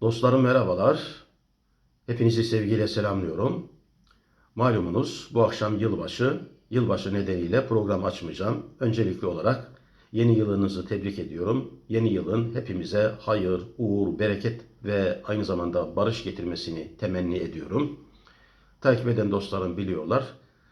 Dostlarım merhabalar. Hepinizi sevgiyle selamlıyorum. Malumunuz bu akşam yılbaşı. Yılbaşı nedeniyle program açmayacağım. Öncelikli olarak yeni yılınızı tebrik ediyorum. Yeni yılın hepimize hayır, uğur, bereket ve aynı zamanda barış getirmesini temenni ediyorum. Takip eden dostlarım biliyorlar.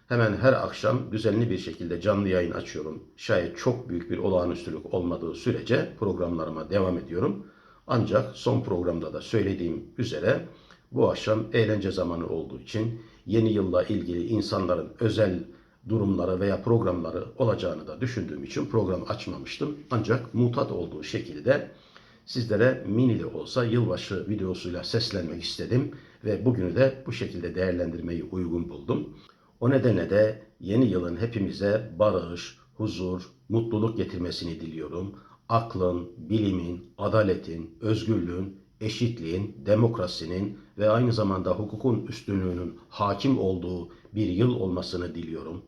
Hemen her akşam düzenli bir şekilde canlı yayın açıyorum. Şayet çok büyük bir olağanüstülük olmadığı sürece programlarıma devam ediyorum. Ancak son programda da söylediğim üzere bu akşam eğlence zamanı olduğu için yeni yılla ilgili insanların özel durumları veya programları olacağını da düşündüğüm için program açmamıştım. Ancak mutat olduğu şekilde sizlere mini de olsa yılbaşı videosuyla seslenmek istedim ve bugünü de bu şekilde değerlendirmeyi uygun buldum. O nedenle de yeni yılın hepimize barış, huzur, mutluluk getirmesini diliyorum. Aklın, bilimin, adaletin, özgürlüğün, eşitliğin, demokrasinin ve aynı zamanda hukukun üstünlüğünün hakim olduğu bir yıl olmasını diliyorum.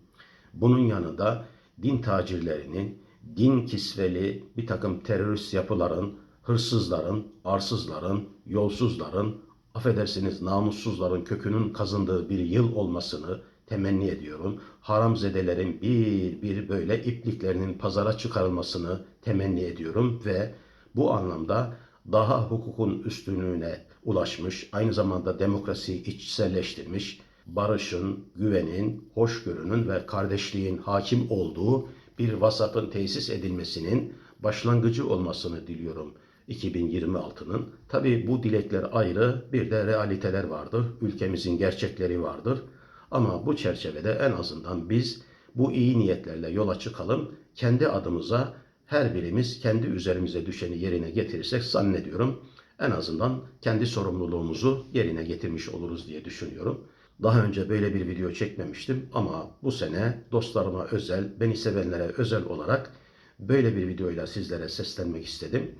Bunun yanında din tacirlerinin, din kisveli bir takım terörist yapıların, hırsızların, arsızların, yolsuzların, affedersiniz namussuzların kökünün kazındığı bir yıl olmasını temenni ediyorum. Haramzedelerin bir bir böyle ipliklerinin pazara çıkarılmasını temenni ediyorum ve bu anlamda daha hukukun üstünlüğüne ulaşmış, aynı zamanda demokrasiyi içselleştirmiş, barışın, güvenin, hoşgörünün ve kardeşliğin hakim olduğu bir vasatın tesis edilmesinin başlangıcı olmasını diliyorum 2026'nın. Tabii bu dilekler ayrı, bir de realiteler vardır, ülkemizin gerçekleri vardır. Ama bu çerçevede en azından biz bu iyi niyetlerle yola çıkalım. Kendi adımıza her birimiz kendi üzerimize düşeni yerine getirirsek zannediyorum en azından kendi sorumluluğumuzu yerine getirmiş oluruz diye düşünüyorum. Daha önce böyle bir video çekmemiştim ama bu sene dostlarıma özel, beni sevenlere özel olarak böyle bir videoyla sizlere seslenmek istedim.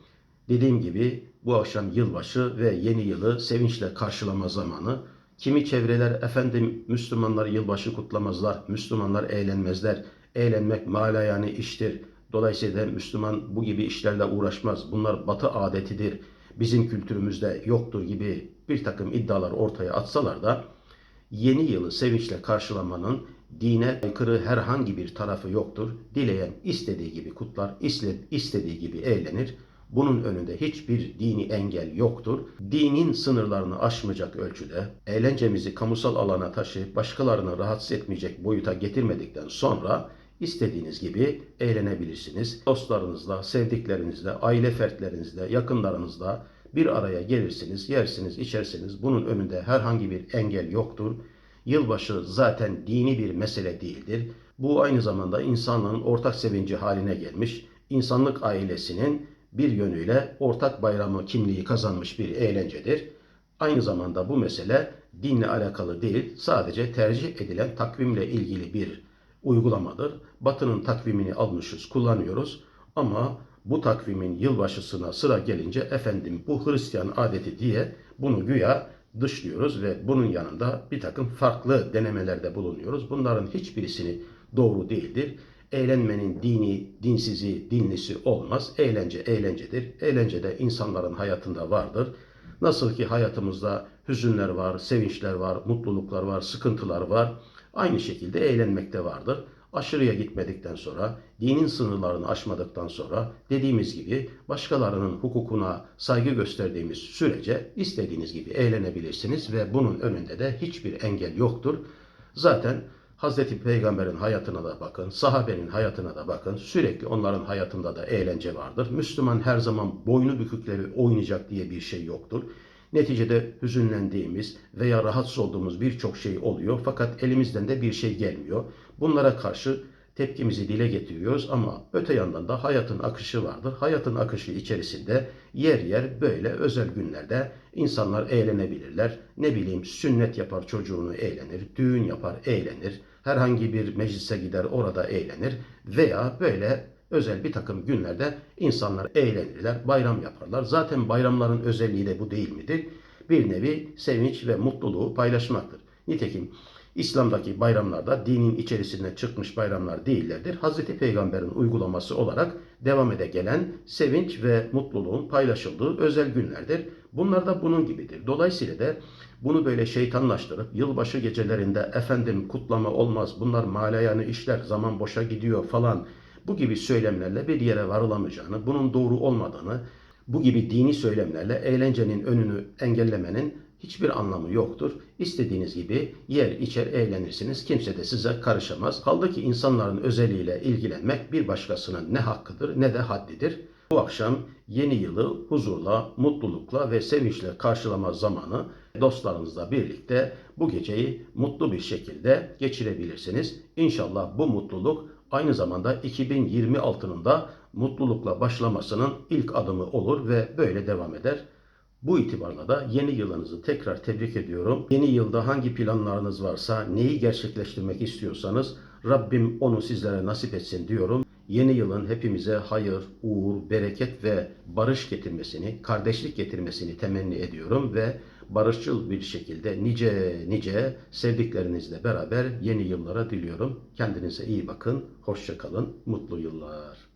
Dediğim gibi bu akşam yılbaşı ve yeni yılı sevinçle karşılama zamanı. Kimi çevreler efendim Müslümanlar yılbaşı kutlamazlar, Müslümanlar eğlenmezler. Eğlenmek mala yani iştir. Dolayısıyla Müslüman bu gibi işlerle uğraşmaz. Bunlar batı adetidir. Bizim kültürümüzde yoktur gibi bir takım iddialar ortaya atsalar da yeni yılı sevinçle karşılamanın dine aykırı herhangi bir tarafı yoktur. Dileyen istediği gibi kutlar, istediği gibi eğlenir. Bunun önünde hiçbir dini engel yoktur. Dinin sınırlarını aşmayacak ölçüde eğlencemizi kamusal alana taşıyıp başkalarını rahatsız etmeyecek boyuta getirmedikten sonra istediğiniz gibi eğlenebilirsiniz. Dostlarınızla, sevdiklerinizle, aile fertlerinizle, yakınlarınızla bir araya gelirsiniz, yersiniz, içersiniz. Bunun önünde herhangi bir engel yoktur. Yılbaşı zaten dini bir mesele değildir. Bu aynı zamanda insanlığın ortak sevinci haline gelmiş, insanlık ailesinin bir yönüyle ortak bayramı kimliği kazanmış bir eğlencedir. Aynı zamanda bu mesele dinle alakalı değil, sadece tercih edilen takvimle ilgili bir uygulamadır. Batı'nın takvimini almışız, kullanıyoruz ama bu takvimin yılbaşısına sıra gelince efendim bu Hristiyan adeti diye bunu güya dışlıyoruz ve bunun yanında bir takım farklı denemelerde bulunuyoruz. Bunların hiçbirisini doğru değildir. Eğlenmenin dini, dinsizi, dinlisi olmaz. Eğlence eğlencedir. Eğlence de insanların hayatında vardır. Nasıl ki hayatımızda hüzünler var, sevinçler var, mutluluklar var, sıkıntılar var. Aynı şekilde eğlenmek de vardır. Aşırıya gitmedikten sonra, dinin sınırlarını aşmadıktan sonra dediğimiz gibi başkalarının hukukuna saygı gösterdiğimiz sürece istediğiniz gibi eğlenebilirsiniz ve bunun önünde de hiçbir engel yoktur. Zaten Hazreti Peygamber'in hayatına da bakın, sahabenin hayatına da bakın. Sürekli onların hayatında da eğlence vardır. Müslüman her zaman boynu bükükleri oynayacak diye bir şey yoktur. Neticede hüzünlendiğimiz veya rahatsız olduğumuz birçok şey oluyor fakat elimizden de bir şey gelmiyor. Bunlara karşı tepkimizi dile getiriyoruz ama öte yandan da hayatın akışı vardır. Hayatın akışı içerisinde yer yer böyle özel günlerde insanlar eğlenebilirler. Ne bileyim sünnet yapar çocuğunu eğlenir, düğün yapar eğlenir, herhangi bir meclise gider orada eğlenir veya böyle özel bir takım günlerde insanlar eğlenirler, bayram yaparlar. Zaten bayramların özelliği de bu değil midir? Bir nevi sevinç ve mutluluğu paylaşmaktır. Nitekim İslam'daki bayramlarda dinin içerisinden çıkmış bayramlar değillerdir. Hazreti Peygamber'in uygulaması olarak devam ede gelen sevinç ve mutluluğun paylaşıldığı özel günlerdir. Bunlar da bunun gibidir. Dolayısıyla da bunu böyle şeytanlaştırıp yılbaşı gecelerinde efendim kutlama olmaz, bunlar malayanı işler, zaman boşa gidiyor falan bu gibi söylemlerle bir yere varılamayacağını, bunun doğru olmadığını, bu gibi dini söylemlerle eğlencenin önünü engellemenin hiçbir anlamı yoktur. İstediğiniz gibi yer içer eğlenirsiniz. Kimse de size karışamaz. Kaldı ki insanların özelliğiyle ilgilenmek bir başkasının ne hakkıdır ne de haddidir. Bu akşam yeni yılı huzurla, mutlulukla ve sevinçle karşılama zamanı dostlarınızla birlikte bu geceyi mutlu bir şekilde geçirebilirsiniz. İnşallah bu mutluluk aynı zamanda 2026'nın da mutlulukla başlamasının ilk adımı olur ve böyle devam eder. Bu itibarla da yeni yılınızı tekrar tebrik ediyorum. Yeni yılda hangi planlarınız varsa, neyi gerçekleştirmek istiyorsanız Rabbim onu sizlere nasip etsin diyorum. Yeni yılın hepimize hayır, uğur, bereket ve barış getirmesini, kardeşlik getirmesini temenni ediyorum ve barışçıl bir şekilde nice nice sevdiklerinizle beraber yeni yıllara diliyorum. Kendinize iyi bakın, hoşça kalın, mutlu yıllar.